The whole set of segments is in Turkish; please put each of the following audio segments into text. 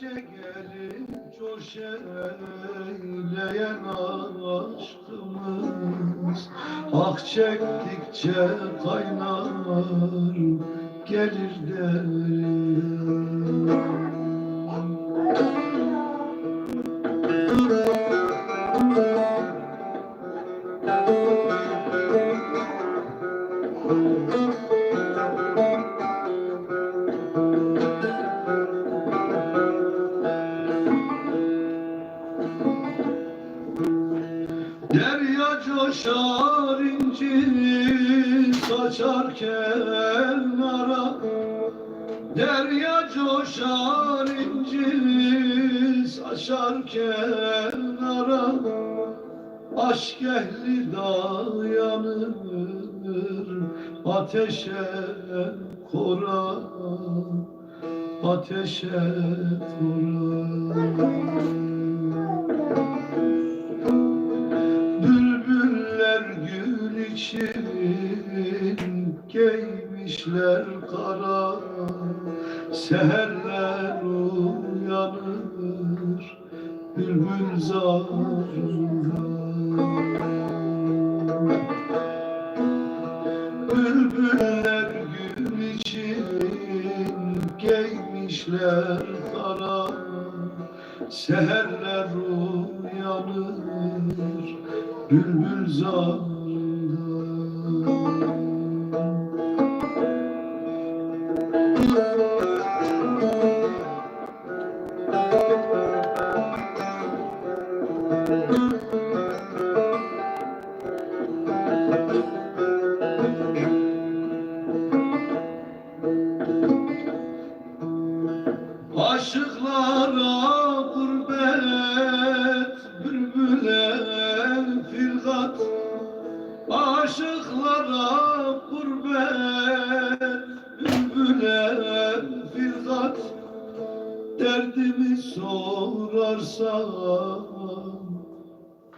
Gelip coş eyleyen aşkımız. Ah çektikçe kaynar gelir derim kenara Derya coşar inci saçar kenara. Aşk ehli dayanır ateşe kora Ateşe kora शहर Derdimi sorarsan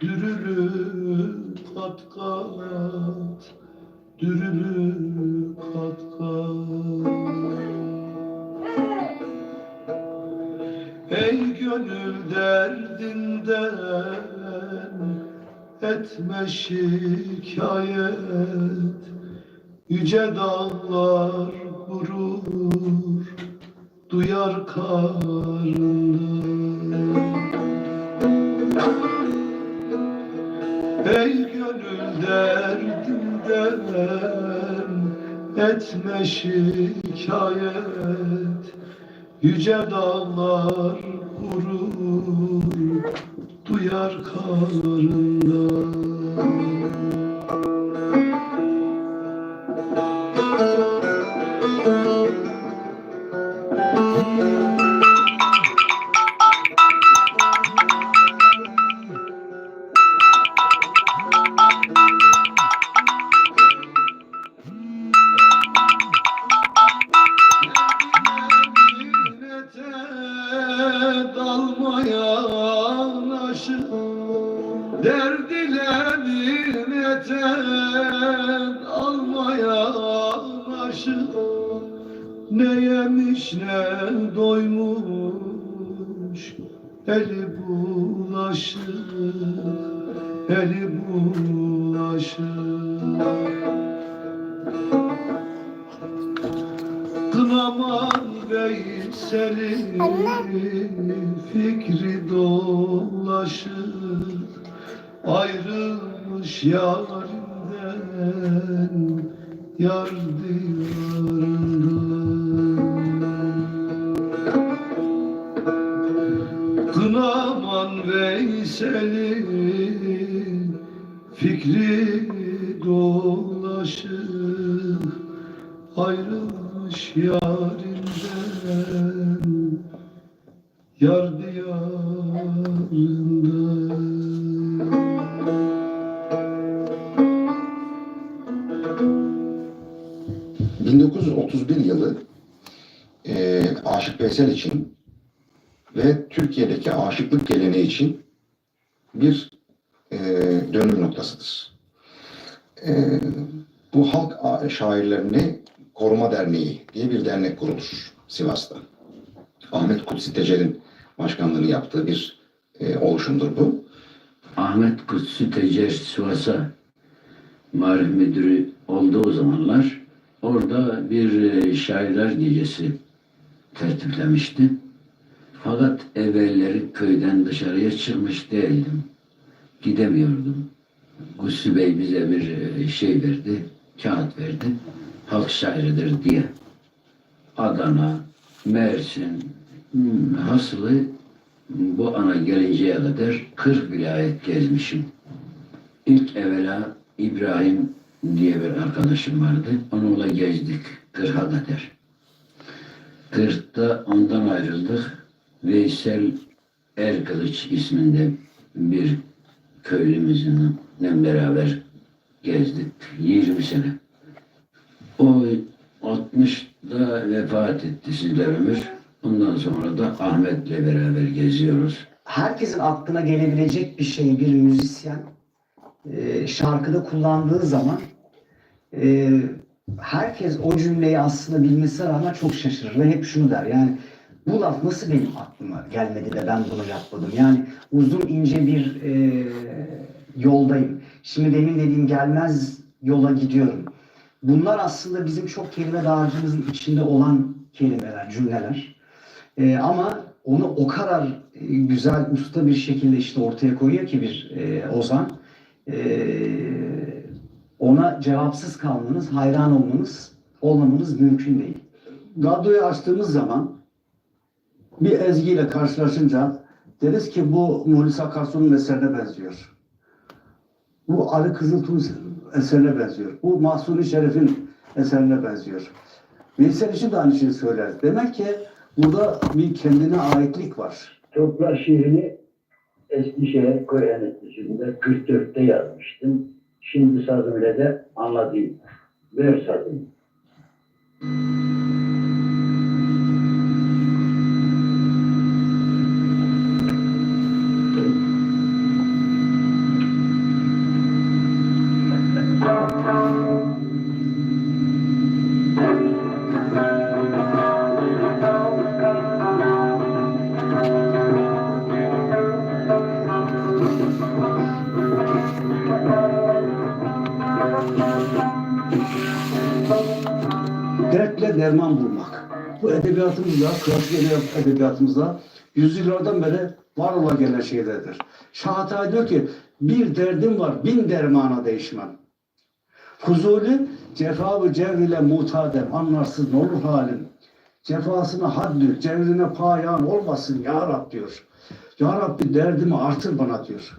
Dürülü kat kat Dürülü kat kat Ey gönül derdinden etme şikayet Yüce dağlar vurur duyar karnını. Ey gönül derdinden etme şikayet. Yüce dağlar vurur duyar karnından dalmayan aşık Derd ile minnete dalmayan aşık Ne yemiş ne doymuş. Eli bulaşık Eli Veysel'in fikri dolaşır. Ayrılmış yarinden Yar diyarından Kınaman Veysel'in fikri dolaşır. Ayrılmış yarinden Yar diyarından 1931 yılı e, Aşık Veysel için ve Türkiye'deki aşıklık geleneği için bir e, dönüm noktasıdır. E, bu halk şairlerini koruma derneği diye bir dernek kurulur Sivas'ta. Ahmet Kutsi Tecer'in başkanlığını yaptığı bir e, oluşumdur bu. Ahmet Kutsu Tecer Sivas'a marif müdürü olduğu zamanlar orada bir e, şairler gecesi tertiplemişti. Fakat evvelleri köyden dışarıya çıkmış değildim. Gidemiyordum. Kutsu Bey bize bir e, şey verdi, kağıt verdi. Halk şairidir diye. Adana, Mersin, hmm, hasılı bu ana gelinceye kadar 40 vilayet gezmişim. İlk evvela İbrahim diye bir arkadaşım vardı. Onunla gezdik 40'a kadar. 40'ta ondan ayrıldık. Veysel Erkılıç isminde bir köylümüzünle beraber gezdik 20 sene. O 60'da vefat etti sizler ömür. Ondan sonra da Ahmet'le beraber geziyoruz. herkesin aklına gelebilecek bir şey bir müzisyen e, şarkıda kullandığı zaman e, herkes o cümleyi aslında bilmesine rağmen çok şaşırır ve hep şunu der yani bu laf nasıl benim aklıma gelmedi de ben bunu yapmadım yani uzun ince bir e, yoldayım şimdi demin dediğim gelmez yola gidiyorum bunlar aslında bizim çok kelime dağarcığımızın içinde olan kelimeler cümleler e, ama onu o kadar e, güzel, usta bir şekilde işte ortaya koyuyor ki bir e, Ozan. E, ona cevapsız kalmanız, hayran olmanız, olmamanız mümkün değil. radyoyu açtığımız zaman bir ezgiyle karşılaşınca deriz ki bu Muhlis Akarsu'nun eserine benziyor. Bu Ali Kızıltuğ'un eserine benziyor. Bu Mahsuni Şerif'in eserine benziyor. Veysel için de aynı şeyi söyler. Demek ki burada bir kendine aitlik var. Toprak şiirini Eskişehir Köy Enstitüsü'nde 44'te yazmıştım. Şimdi sazımla de anladım. Ver sazımı. Dertle derman bulmak. Bu edebiyatımızda, klasik edebiyat- edebiyatımızda yüzyıllardan beri var ola gelen şeylerdir. Şahatay diyor ki bir derdim var bin dermana değişmem. Fuzuli cefa ve cevr ile mutadem anlarsız ne olur halim. Cefasına haddü, cevrine payan olmasın ya Rab diyor. Ya Rabbi derdimi artır bana diyor.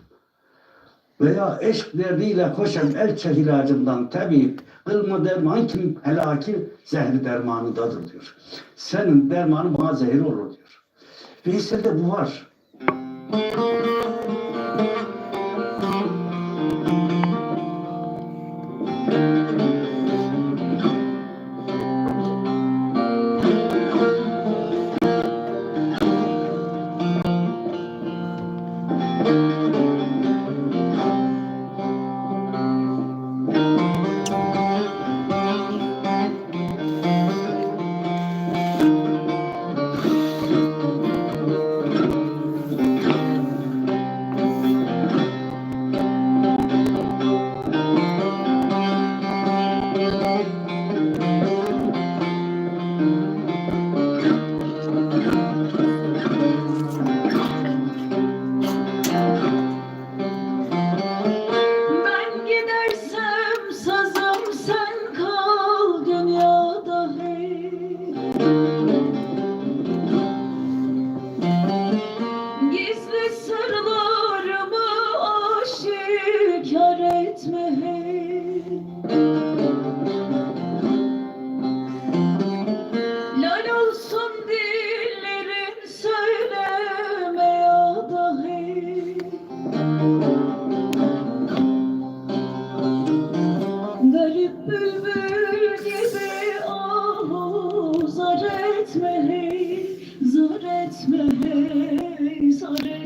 Veya eşk derdiyle koşan el çehilacımdan tabip, kılma derman kim helaki zehri dermanındadır diyor. Senin dermanın bana zehir olur diyor. Veysel'de bu var.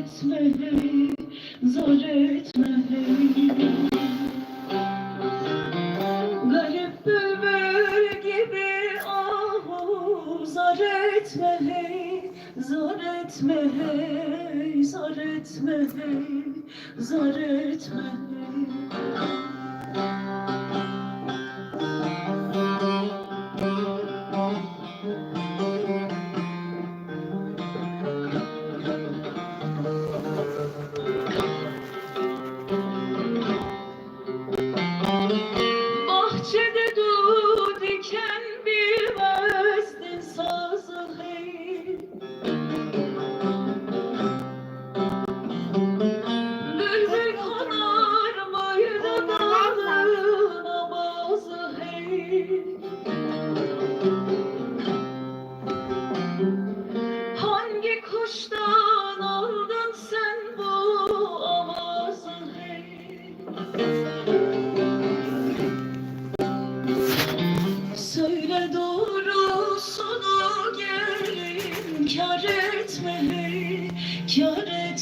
Etme hey, zar etme hey. Garip bülbül gibi ahu zar etme hey, zar etme hey, zar etme hey, zar etme.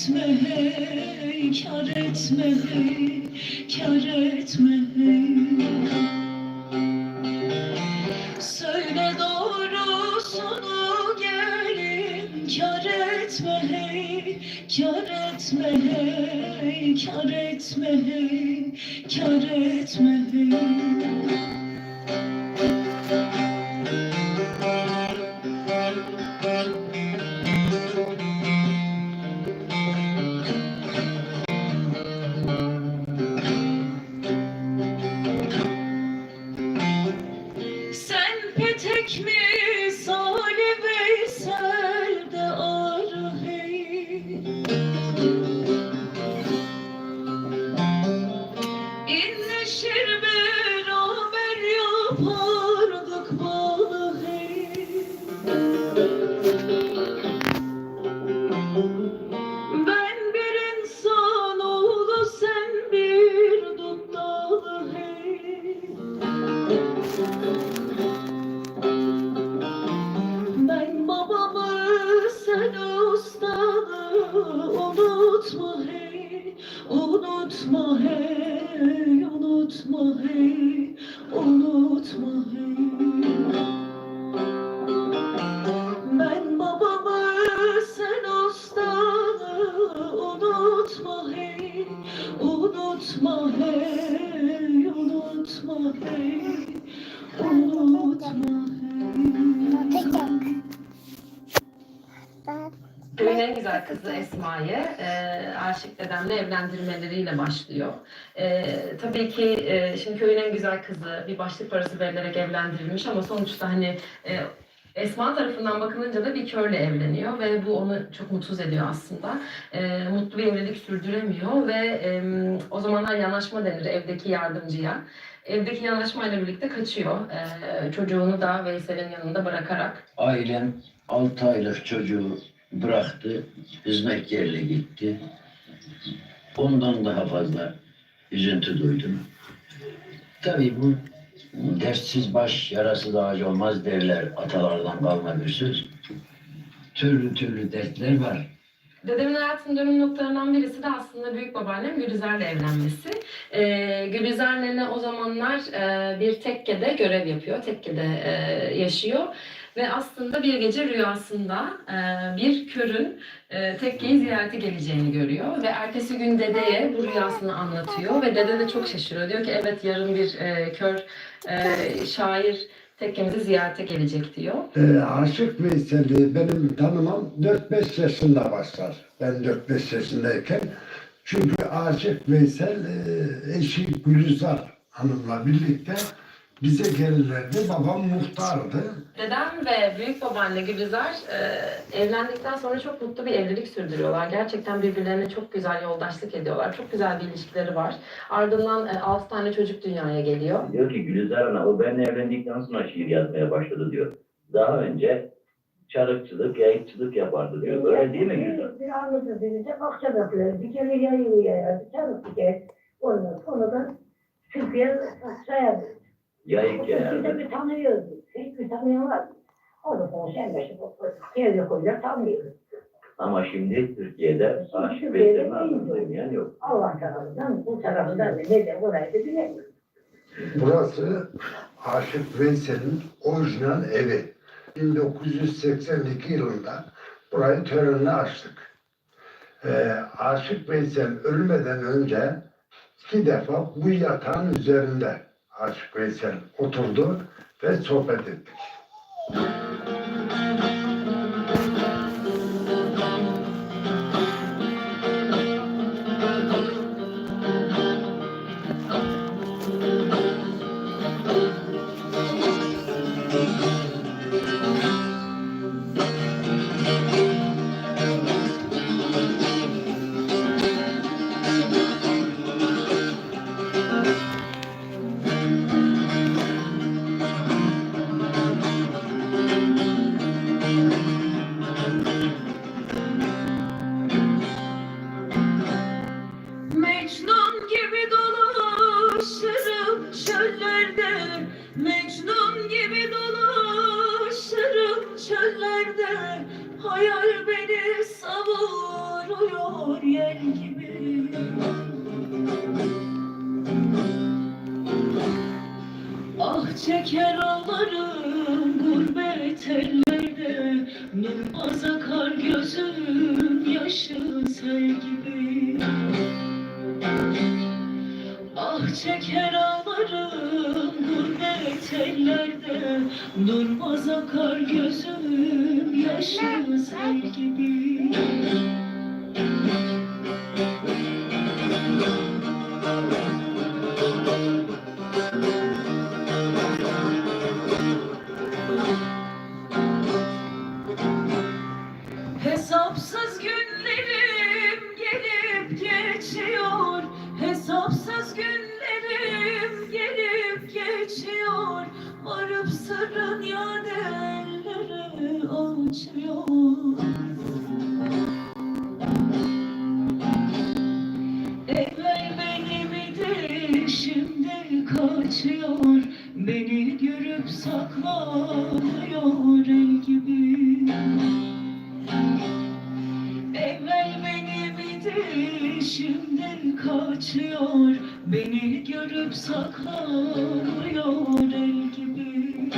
Etme hey, kar etme hey, kar etme hey. Söyle doğrusunu gelin kar etme hey, kar etme hey, kar etme hey, kar etme güzel kızı Esma'yı e, Aşık dedemle evlendirmeleriyle başlıyor. E, tabii ki e, şimdi köyün en güzel kızı bir başlık parası verilerek evlendirilmiş ama sonuçta hani e, Esma tarafından bakılınca da bir körle evleniyor ve bu onu çok mutsuz ediyor aslında. E, mutlu bir evlilik sürdüremiyor ve e, o zamanlar yanaşma denir evdeki yardımcıya. Evdeki yanaşmayla birlikte kaçıyor. E, çocuğunu da Veysel'in yanında bırakarak. Ailem 6 aylık çocuğu bıraktı, hizmet yerine gitti. Ondan daha fazla üzüntü duydum. Tabii bu dertsiz baş yarası da acı olmaz derler atalardan kalma bir söz. Türlü türlü dertler var. Dedemin hayatının dönüm noktalarından birisi de aslında büyük babaannem Gülizar'la evlenmesi. Ee, Gülizar nene o zamanlar e, bir tekkede görev yapıyor, tekkede e, yaşıyor. Ve aslında bir gece rüyasında e, bir körün e, tekkeyi ziyarete geleceğini görüyor. Ve ertesi gün dedeye bu rüyasını anlatıyor. Ve dede de çok şaşırıyor. Diyor ki evet yarın bir e, kör e, şair tekkemizi ziyarete gelecek diyor. Ee, Aşık Veysel'i benim tanımam 4-5 yaşında başlar. Ben 4-5 yaşındayken. Çünkü Aşık Veysel e, eşi Gülizar Hanım'la birlikte bize gelirlerdi. Babam muhtardı. Dedem ve büyük babaanne Gülizar e, evlendikten sonra çok mutlu bir evlilik sürdürüyorlar. Gerçekten birbirlerine çok güzel yoldaşlık ediyorlar. Çok güzel bir ilişkileri var. Ardından e, 6 tane çocuk dünyaya geliyor. Diyor ki Gülizar Ana o benimle evlendikten sonra şiir yazmaya başladı diyor. Daha önce çarıkçılık, yayıkçılık yapardı diyor. Öyle değil mi Gülizar? Bir anladı dedi de akşam yapıyor. Bir kere yayıyor yayardı. Çabuk bir kere. Ondan sonra da Türkiye sayardı. Yayık Türkiye'de yayardı. bir tanıyordu. Hiçbir tanıyan var. Ondan sonra sen de şimdi evde koyacak tanmıyordu. Ama şimdi Türkiye'de bekleme değil. anlatılmayan yok. Allah tarafından bu tarafından da ne de burayı da bilemiyorum. Burası Aşık Veysel'in orijinal evi. 1982 yılında burayı törenle açtık. Ee, Aşık Veysel ölmeden önce iki defa bu yatağın üzerinde Aşık Veysel oturdu ve sohbet ettik. Çeker ağlarım gurbet ellerde. Durmaz akar gözüm yaşı sel gibi. Hesapsız günlerim gelip geçiyor. Hesapsız gelip geçiyor. Varıp sırrın yan ellere açıyor. Evvel benim idi şimdi kaçıyor. Beni görüp saklanıyor şimdi kaçıyor Beni görüp saklanıyor el gibi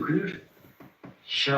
dökülür. Şah